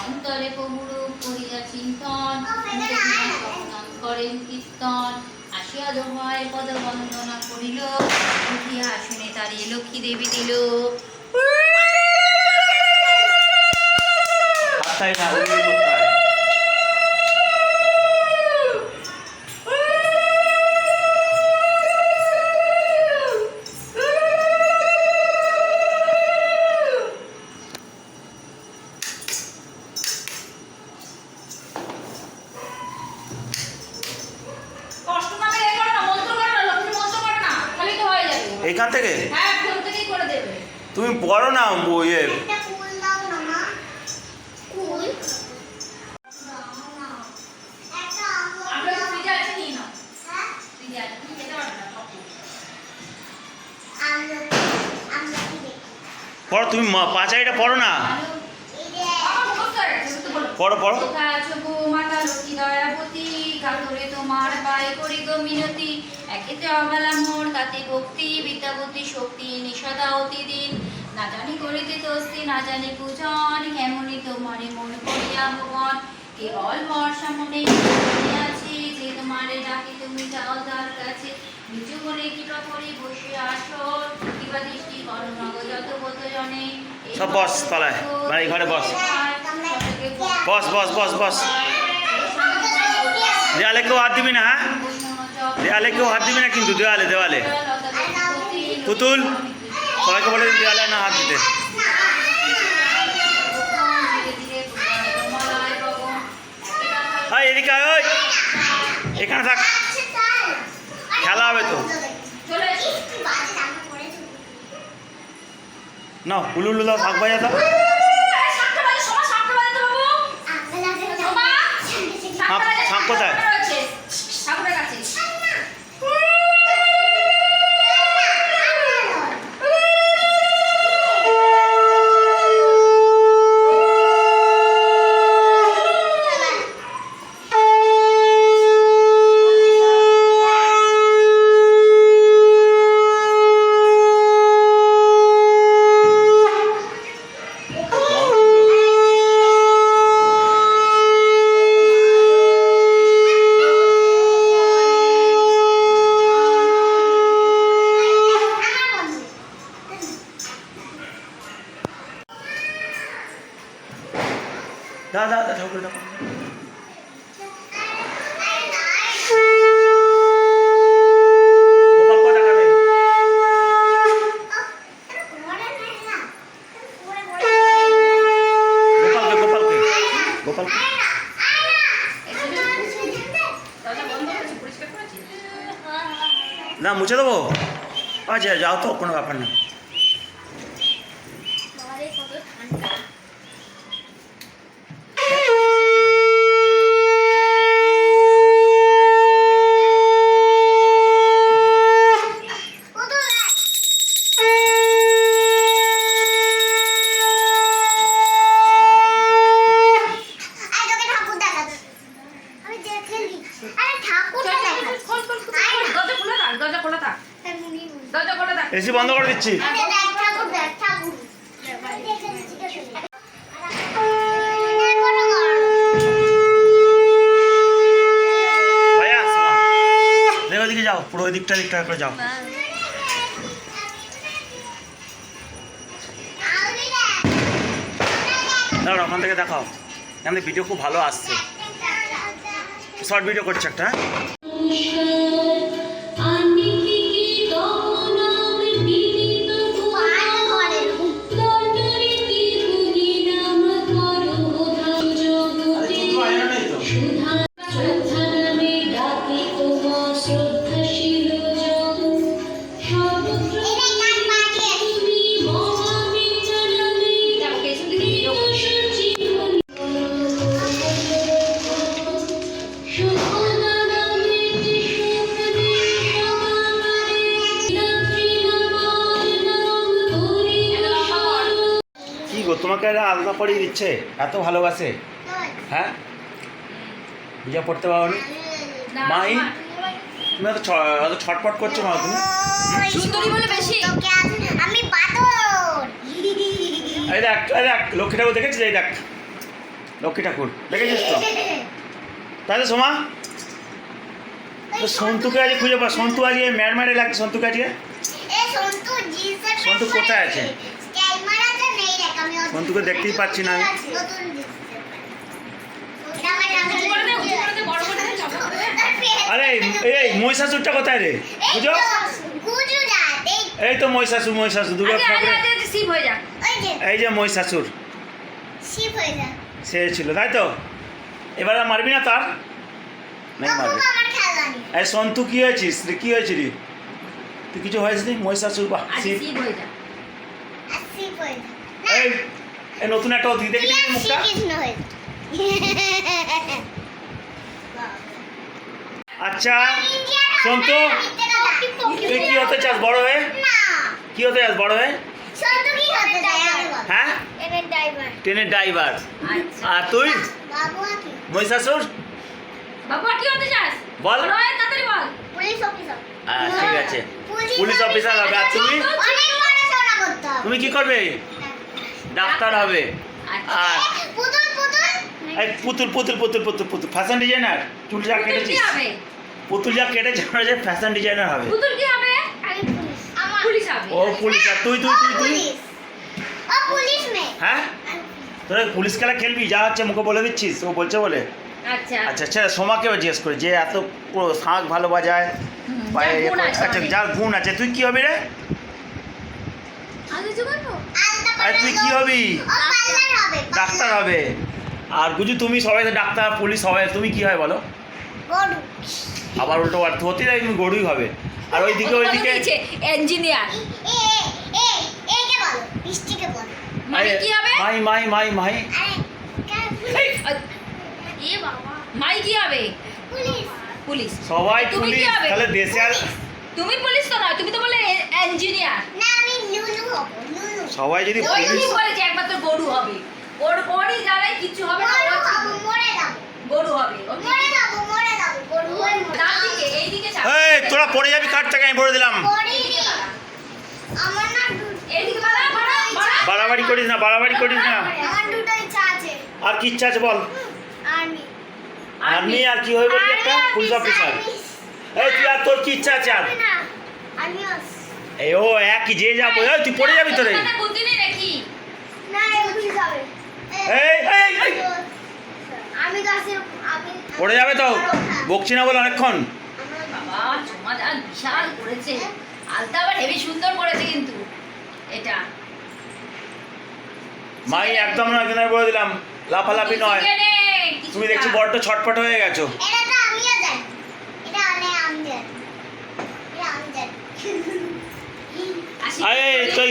অন্তরে প্রভুরূপ করিয়া চিন্তন করেন, কীর্তন। আসিয়া দোহায় পদ বন্দনা করিল, উঠিয়া আসনে তারিয়ে লক্ষ্মী দেবী দিল। হাতটাই না সব কিছু। আমরা আমরা কি দেখি? পড়ো তুমি মা- পাঁচাইটা পড়ো না? ভালো। এই যে। আমার মুখস্থ হয়ে গেছে, তুমি তো বলো। পড়ো। পড়ো দয়াবতী কাতরে তোমার পায়ে করি গো মিনতি। একেতে অবলা মোর তাতে ভক্তি বিদ্যাবতী শক্তি নিষদা অতি দিন না জানি করিতে তোস্তি না জানি পূজন কেমনই তোমারে মন করিয়া ভগবান। কেবল বর্ষা মনে মনে আছে যে তোমারে ডাকি তুমি যাও তার কাছে। নিচু করে কৃপা করি বসে আসো কিবা দৃষ্টি করো নগ যত কত জনে। সব বস তলায়, মানে ঘরে বস। বস বস বস বস। দেয়ালে কেউ হাত দিবি না হ্যাঁ? দেয়ালে কেউ হাত দিবি না কিন্তু দেওয়ালে দেওয়ালে পুতুল সবাইকে বলে দেওয়ালে না হাত দিতে। হ্যাঁ এদিকে আয়, ওই এখানে থাক। খেলা হবে তো। না উলু দাও থাক বাজা দাও। সাতটা বাজে মুছে দেবো আচ্ছা যাও তো কোনো ব্যাপার না আমি দেখে নিচ্ছি আরে ঠাকুরটা দেখাচ্ছি খোল খোল খোল আয় না। দরজা খোলা থাক দরজা খোলা থাক তাই মুনি মুনি। দরজা খোলা থাক এসি বন্ধ করে দিচ্ছি আরে দেখ ঠাকুর দেখ ঠাকুর আমি দেখে নিচ্ছি, দেখে নিচ্ছি। এরপরে কর। ভাইয়া, শোনো। দেখো ওদিকে যাও, পুরো ওই দিকটা দিকটা করে যাও। দাঁড়াও, ওখান থেকে দেখাও এখানে ভিডিও খুব ভালো আসছে শর্ট ভিডিও করছে একটা তোমাকে এরা আলাদা পড়িয়ে দিচ্ছে? এত ভালোবাসে? হ্যাঁ? নিজে পড়তে পারো নি না, মাই? তুমি এত ছ- এত ছটপট করছ মা তুমি? সুন্দরী বলে বেশি। আমি বাদর। এই দেখ এই দেখ লক্ষ্মী ঠাকুর দেখেছিস? এই দেখ। লক্ষ্মী ঠাকুর দেখেছিস তো? তাহলে সোমা? তো সন্তুকে আজকে খুঁজে পা সন্তু আজকে ম্যার ম্যারে লাগছে সন্তুকে আজকে? এ সন্তু জিন্সের সন্তু কোথায় আছে? সন্তুকে দেখতেই পাচ্ছি না। আরে এই মহিষাসুরটা কোথায় রে? বুঝো? এই তো মহিষাসুর মহিষাসুর দুর্গা এই যে মহিষাসুর। সে ছিল তাই তো? এবার আর মারবি না তার? নেই মারবি। এই সন্তু কি হয়েছিস রে? কি হয়েছিল তুই কিছু হয়েছিস মহিষাসুর বা শিব? এই নতুন একটা অতি দেখলি তুই আর মুখটা। আচ্ছা সন্তু তুই কি হতে চাস বড় হয়ে কি হতে চাস বড় হয়ে। হ্যাঁ ট্রেনের ড্রাইভার। আচ্ছা। আর তুই? মহিষাসুর বাবু, কি হতে চাস? বল। তাড়াতাড়ি বল। Police officer. হ্যাঁ ঠিক আছে পুলিশ অফিসার হবে আর তুমি। তুমি কি করবে ডাক্তার হবে। আচ্ছা। আর পুতুল পুতুল। এই পুতুল পুতুল পুতুল পুতুল পুতুল। ফ্যাশন ডিজাইনার চুল যা কেটেছিস। পুতুল যা কেটেছে ওরা যে ফ্যাশন ডিজাইনার হবে। পুতুল কি হবে? আমি পুলিশ। আমার। পুলিশ হবে। ও পুলিশ আর তুই তুই তুই তুই? ও পুলিশ মেয়ে। হ্যাঁ? তোরা পুলিশ খেলা খেলবি? যা হচ্ছে মুখে বলে দিচ্ছিস ও বলছে বলে। আচ্ছা। আচ্ছা আচ্ছা সোমাকে জিজ্ঞেস করে যে এত পুরো শাঁখ ভালো বাজায়? যার গুণ আছে আচ্ছা যার গুণ আছে তুই কি হবি রে আগে কিছু করব? আলতা আর তুই কি হবি? হবে ডাক্তার হবে। আর গুজু তুমি সবাই তো ডাক্তার পুলিশ সবাই তুমি কি হয় বলো? আবার উল্টো আর হতে যাই তুমি গরুই হবে। আর ওইদিকে ও তো ওইদিকে দিয়েছে, engineer। এ এ এ কে বলো বৃষ্টিকে বলো। মানে আরে, কি হবে? মাই মাই মাই মাই। মাই কি হবে? পুলিশ। পুলিশ। সবাই তুমি পুলিশ তাহলে দেশে আর তুমি পুলিশ তো নয় তুমি তো বলে ইঞ্জিনিয়ার না আমি লুলু হব। সবাই যদি ওই পুলিশ বলেছে একমাত্র গরু হবে। ওর ওরই জ্বালায় কিচ্ছু হবে না মরে যাব গরু হবে মরে যাব মরে যাব গরু হয়ে মরে ডান যাব। দিকে এইদিকে চাপ। এই তোরা পড়ে যাবি কার থেকে আমি বলে দিলাম। আমার না এইদিকে বাড়া বাড়া বাড়া। বাড়াবাড়ি করিস না বাড়াবাড়ি করিস না। আমার দুটো ইচ্ছা আছে। আর কি ইচ্ছা আছে বল? আর্মি। আর্মি আর কি হয়ে বলবি একটা পুলিশ অফিসার এই তুই আর তোর কি ইচ্ছা আছে আর? না। আমি এই ও একই যে যাব এই তুই পড়ে যাবি তোরে। না পড়ে যাবে তো। বকছি না বলে অনেকক্ষণ। আমরা বাবা চোমা যা বিশাল করেছে। আলতা আবার হেভি সুন্দর করেছে কিন্তু। এটা। মাই একদম কিন্তু বলে দিলাম। লাফালাফি নয়। নে। তুমি দেখছি বড্ড ছটফট হয়ে গেছো এটা তো আমিও জানি এটা অনেক আমি জানি এটা আমি জানি আর। তুই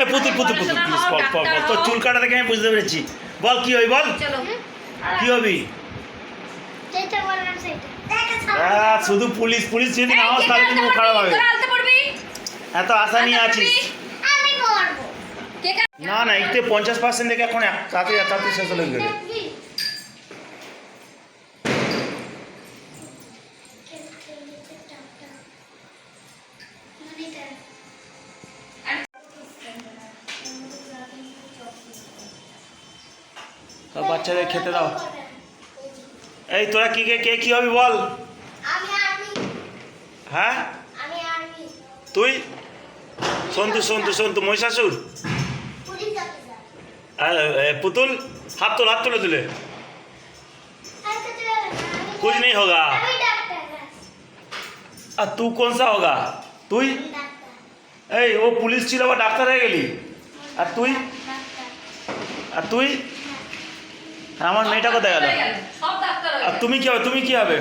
এই পুতুল পুতুল পুতুল প্লিজ বল বল বল তোর চুল কাটা দেখে আমি বুঝতে পেরেছি। বল কি হই বল? চলো। কি হবি? শুধু পুলিশ পুলিশ যদি না হস তাহলে কিন্তু খারাপ হবে। এত আশা নিয়ে আছিস। না না এইতে পঞ্চাশ পার্সেন্ট দেখে এখন এক তাড়াতাড়ি তাড়াতাড়ি শেষ হয়ে গেলে সব বাচ্চাদের খেতে দাও এই তোরা কি কে কে কি হবি বল আমি আর্মি হ্যাঁ আমি আর্মি তুই সন্তু সন্তু সন্তু মহিষাসুর পুলিশ অফিসার আর, এ, পুতুল হাত তোল হাত তুলে তুলে আচ্ছা চলো कुछ नहीं होगा আমি ডাক্তার আর তুই কোন সা হোগা তুই ডাক্তার এই ও পুলিশ ছিল আবার ডাক্তার হয়ে গেলি আর তুই ডাক্তার আর তুই আমার মেয়েটা কোথায় গেল? আর তুমি কি হবে? তুমি কি হবে?